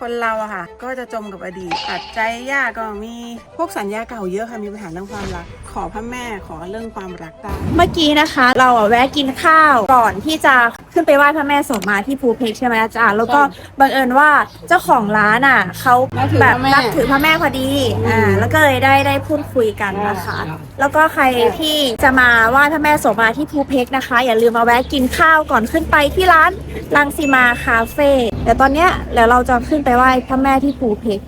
คนเราอะค่ะ ก็จะจมกับอดีตตัดใจยากก็มีพวกสัญญาเก่าเยอะค่ะมีปัญหาเรื่องความรัก ขอพระแม่ขอเรื่องความรักได้เมื่อกี้นะคะ เราอะแวะกินข้าวก่อนที่จะขึ้นไปไหว้พระแม่โสมมาที่ภูเพกใช่ไหมอาจารย์แล้วก็บังเอิญว่าเจ้าของร้านอะเขาแบบรับถือพระแม่พอดีอ่าแล้วก็เลยได้ได้พูดคุยกันนะคะ แล้วก็ใครที่จะมาไหว้พระแม่โสมมาที่ภูเพกนะคะ อย่าลืมมาแวะกินข้าวก่อนขึ้นไปที่ร้านลังสีมาคาเฟ่แต่ตอนเนี้ยเดี๋ยวเราจะขึ้นไปไหว้พระแม่ที่ภูเพก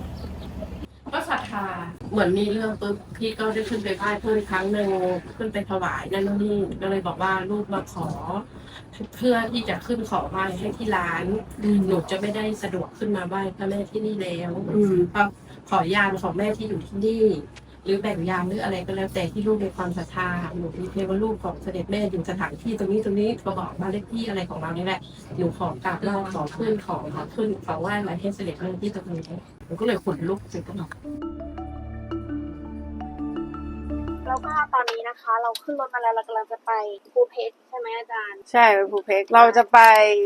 ก็ศรัทธาเหมือนมีเรื่องปุ๊บพี่ก็ได้ขึ้นไปไหว้เพิ่มอีกครั้งหนึ่งขึ้นไปถวายนั่นนู่นนี่ก็เลยบอกว่าลูกมาขอ เพื่อที่จะขึ้นขอไหว้ให้ที่ร้านหนูจะไม่ได้สะดวกขึ้นมาไหว้พระแม่ที่นี่แล้วอืมเพราะขอยานของแม่ที่อยู่ที่นี่ หรือแบ่งยามหรืออะไรก็แล้วแต่ที่ลูกมีความศรัทธาหนูมีเทวรูปของเสด็จแม่อยู่สถานที่ตรงนี้ตรงนี้ก็บอกมานเลขที่อะไรของเรานี่แหละหนูขอกราบไหว้ขอขึ้นขอขอขึ้นขอไหว้มาให้เสด็จแม่ที่ตรงนี้หนูก็เลยขนลุกสุด แล้วก็ตอนนี้นะคะ เราขึ้นรถมาแล้วเรากำลังจะไปภูเพกใช่ไหมอาจารย์ ใช่ไปภูเพกเราจะไป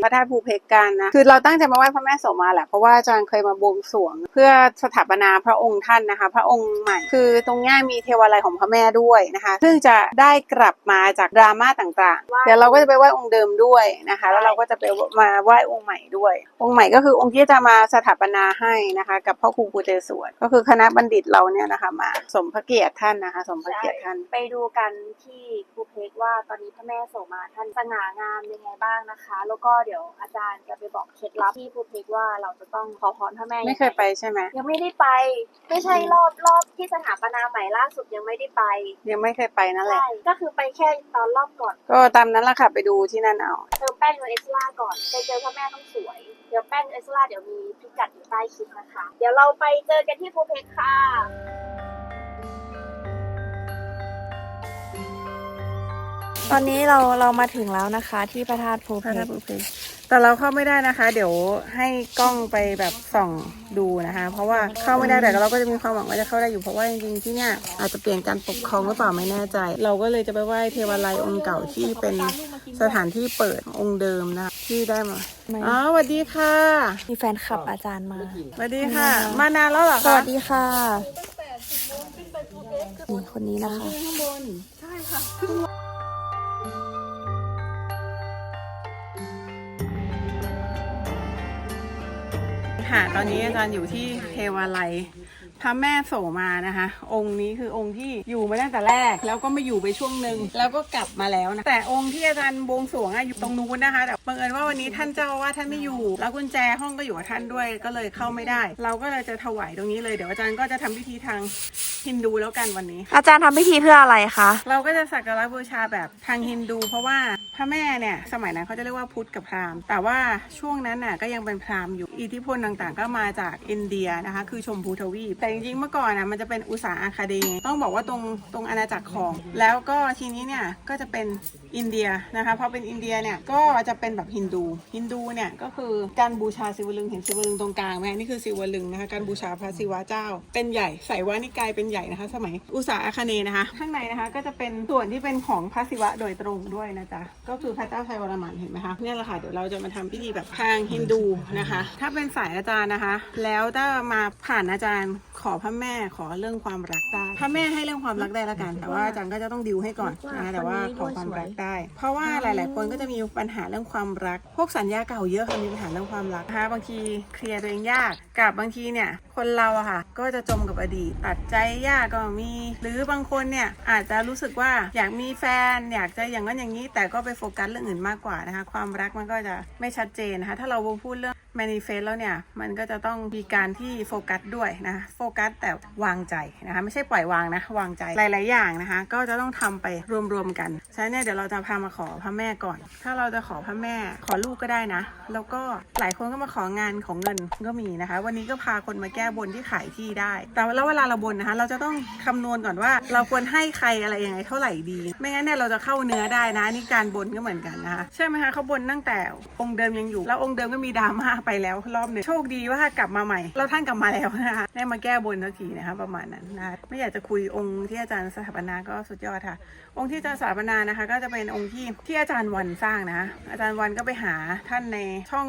พระธาตุภูเพกกันนะ คือเราตั้งใจมาไหว้พระแม่โสมาแหละ เพราะว่าอาจารย์เคยมาบวงสรวง เพื่อสถาปนาพระองค์ท่านนะคะ พระองค์ใหม่ คือตรงเนี้ยมีเทวาลัยของพระแม่ด้วยนะคะ ซึ่งจะได้กลับมาจากดราม่าต่างๆ เดี๋ยวเราก็จะไปไหว้องค์เดิมด้วยนะคะ แล้วเราก็จะไปมาไหว้องค์ใหม่ด้วย องค์ใหม่ก็คือองค์ที่จะมาสถาปนาให้นะคะ กับพ่อครูปูเตศวรก็คือคณะบัณฑิตเราเนี่ยนะคะ มาสมพระเกียรติท่านนะคะ สมพระเกียรติท่านไปดูกันที่ภูเพกว่าตอนนี้พระแม่โสมาท่านสง่างามยังไงบ้างนะคะ แล้วก็เดี๋ยวอาจารย์จะไปบอกเคล็ดลับที่ภูเพกว่าเราจะต้องขอพรพระแม่งงไม่เคยไปใช่ไหมยังไม่ได้ไป ไม่ใช่รอบรอบที่สถาปนาใหม่ล่าสุดยังไม่ได้ไป ยังไม่เคยไปนั่นแหละ ใช่ก็คือไปแค่ตอนรอบก่อน ก็ตามนั้นแหละค่ะไปดูที่นั่นเอาเติมแป้งเอสล่าก่อนไปเจอพระแม่ต้องสวย เดี๋ยวแป้งเอสล่าเดี๋ยวมีพิกัดอยู่ใต้คลิปนะคะ เดี๋ยวเราไปเจอกันที่ภูเพกค่ะ ตอนนี้เราเรามาถึงแล้วนะคะ ที่พระธาตุภูเพพระธาตุภูเพกแต่เราเข้าไม่ได้นะคะ เดี๋ยวให้กล้องไปแบบส่องดูนะคะ เพราะว่าเข้าไม่ได้แต่เราก็จะมีความหวังว่าจะเข้าได้อยู่เพราะว่าจริงๆที่เนี่ยอาจจะเปลี่ยนการปกครองหรือเปล่าไม่แน่ใจ เราก็เลยจะไปไหว้เทวาลัยองค์เก่าที่เป็นสถานที่เปิดองค์เดิมนะคะที่ได้มาอ๋อสวัสดีค่ะมีแฟนคลับอาจารย์มา สวัสดีค่ะ มานานแล้วเหรอสคะวัสดีค่ะนี่คนนี้นะคะค่ะ ตอนนี้อาจารย์อยู่ที่เทวาลัยพระแม่โสมานะคะ องค์นี้คือองค์ที่อยู่มาตั้งแต่แรก แล้วก็มาอยู่ไปช่วงหนึ่งแล้วก็กลับมาแล้วนะแต่องค์ที่อาจารย์บวงสรวงอะอยู่ตรงนู้นนะคะแต่บังเอิญว่าวันนี้ท่านเจ้าอาว่าสท่านไม่อยู่ แล้วกุญแจห้องก็อยู่กับท่านด้วยก็เลยเข้าไม่ได้ เราก็เลยจะถวายตรงนี้เลยเดี๋ยวอาจารย์ก็จะทำพิธีทางฮินดูแล้วกันวันนี้ อาจารย์ทำพิธีเพื่ออะไรคะเราก็จะสักการะบูชาแบบทางฮินดู เพราะว่าพ ระแม่เนี่ยสมัยนั้นเขาจะเรียกว่าพุทธกับพราหมณ์แต่ว่าช่วงนั้นน่ะก็ยังเป็นพราหมณ์อยู่อิทธิพลต่างๆ ก็มาจากอินเดียนะคะคือชมพูทวีปแต่จริงๆเมื่อก่อนน่ะมันจะเป็นอุตสาอาคาเดต้องบอกว่าตรงตรงอาณาจักรของ แล้วก็ทีนี้เนี่ยก็จะเป็นอินเดียนะคะพอเป็นอินเดียเนี่ยก็จะเป็นแบบฮินดูฮินดูเนี่ยก็คือการบูชาศิวลึงเห็นศิวลึงตรงกลางไหมนี่คือศิวลึงนะคะการบูชาพระศิวะเจ้า เป็นใหญ่ใส่วานิกายเป็นใหญ่นะคะ สมัยอุตสาอาคาเนนะคะ ข้างในนะคะก็จะเป็นส่วนที่เป็นของพระศิวะโดยตรงด้วยนะจ๊ะก็คือพระเจ้าชัยวรมันเห็นไหมคะเนี่ยแหละค่ะเดี๋ยวเราจะมาทำพิธีแบบทางฮินดูนะคะ ถ้าเป็นสายอาจารย์นะคะ แล้วถ้ามาผ่านอาจารย์ขอพระแม่ขอเรื่องความรักได้พระแม่ให้เรื่องความรักได้ละกัน แต่ว่าอาจารย์ก็จะต้องดิวให้ก่อนนะคะแต่ว่าขอความรักได้ เพราะว่าหลาย ๆ คนก็จะมีปัญหาเรื่องความรัก พวกสัญญาเก่าเยอะค่ะมีปัญหาเรื่องความรักนะคะบางทีเคลียร์ตัวเองยากกับบางทีเนี่ยคนเราอะค่ะ ก็จะจมกับอดีตตัดใจยากก็มี หรือบางคนเนี่ยอาจจะรู้สึกว่าอยากมีแฟนอยากจะอย่างนั้นอย่างนี้แต่ก็ไปโฟกัสเรื่องอื่นมากกว่านะคะ ความรักมันก็จะไม่ชัดเจนนะคะ ถ้าเราพูดเรื่อง manifest แล้วเนี่ย มันก็จะต้องมีการที่โฟกัสด้วยนะโฟกัสแต่วางใจนะคะไม่ใช่ปล่อยวางนะ วางใจหลาย ๆ อย่างนะคะ ก็จะต้องทำไปรวม ๆ กันฉะนั้นเนี่ยเดี๋ยวเราจะพามาขอพระแม่ก่อน ถ้าเราจะขอพระแม่ขอลูกก็ได้นะ แล้วก็หลายคนก็มาของานของเงินก็มีนะคะ วันนี้ก็พาคนมาแก้บนที่ขายที่ได้ แต่แล้วเวลาเราบนนะคะ เราจะต้องคำนวณก่อนว่า เราควรให้ใครอะไรยังไงเท่าไหร่ดี ไม่งั้นเนี่ยเราจะเข้าเนื้อได้นะนี่การบนก็เหมือนกันนะคะใช่ไหมคะเขาบนตั้งแต่องค์เดิมยังอยู่ แล้วองค์เดิมก็มีดราม่าไปแล้วรอบหนึ่งโชคดีว่ากลับมาใหม่แล้วท่านกลับมาแล้วนะคะได้มาแก้บนสักทีนะคะประมาณนั้นนะไม่อยากจะคุยองค์ที่อาจารย์สถาปนาก็สุดยอดค่ะ องค์ที่อาจารย์สถาปนานะคะ ก็จะเป็นองค์ที่ที่อาจารย์วันสร้างนะ อาจารย์วันก็ไปหาท่านในช่อง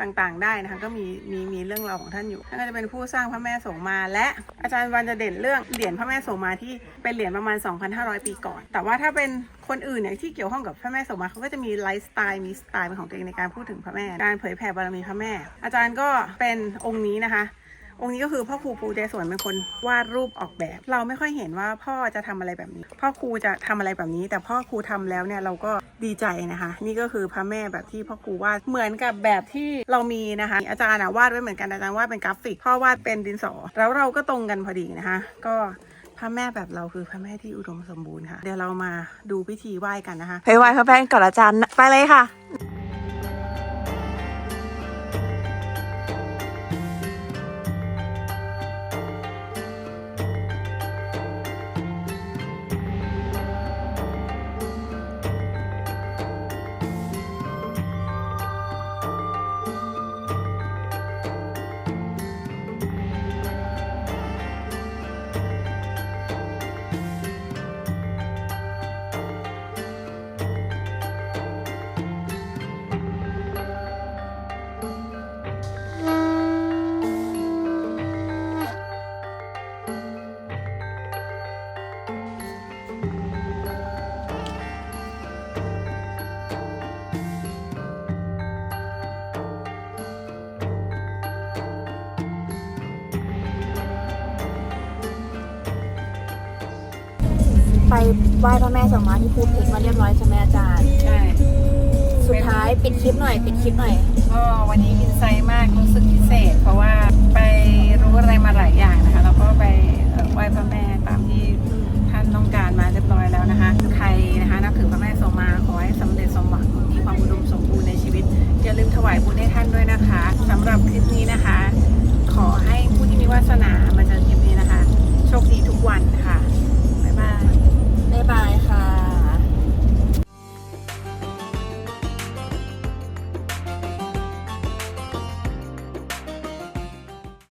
ต่างๆ ได้นะคะก็มีมีมีเรื่องราวของท่านอยู่ท่านก็จะเป็นผู้สร้างพระแม่โสมา และอาจารย์วันจะเด่นเรื่องเหรียญพระแม่โสมาที่เป็นเหรียญประมาณ 2,500 ปีก่อน แต่ว่าถ้าเป็นคนอื่นเนี่ยที่เกี่ยวข้องกับพระแม่โสมาเขาก็จะมีไลฟ์สไตล์มีสไตล์เป็นของตัวเองในการพูดถึงพระแม่ การเผยแผ่บารมีพระแม่ อาจารย์ก็เป็นองค์นี้นะคะ องค์นี้ก็คือพ่อครูปูเจสวนเป็นคนวาดรูปออกแบบ เราไม่ค่อยเห็นว่าพ่อจะทำอะไรแบบนี้ พ่อครูจะทำอะไรแบบนี้ แต่พ่อครูทำแล้วเนี่ยเราก็ดีใจนะคะ นี่ก็คือพระแม่แบบที่พ่อครูวาดเหมือนกับแบบที่เรามีนะคะ อาจารย์วาดไว้เหมือนกันอาจารย์วาดเป็นกราฟิกพ่อวาดเป็นดินสอ แล้วเราก็ตรงกันพอดีนะคะ ก็พระแม่แบบเราคือพระแม่ที่อุดมสมบูรณ์ค่ะ เดี๋ยวเรามาดูพิธีไหว้กันนะคะ ไปไหว้พระแม่ก่อนอาจารย์ไปเลยค่ะ ไปไหว้พระแม่สมมาที่พูดถึงมาเรียบร้อยใช่ไหมอาจารย์ ใช่ สุดท้ายปิดคลิปหน่อยปิดคลิปหน่อย ก็วันนี้อินไซมากรู้สึกพิเศษ เพราะว่าไปรู้อะไรมาหลายอย่างนะคะ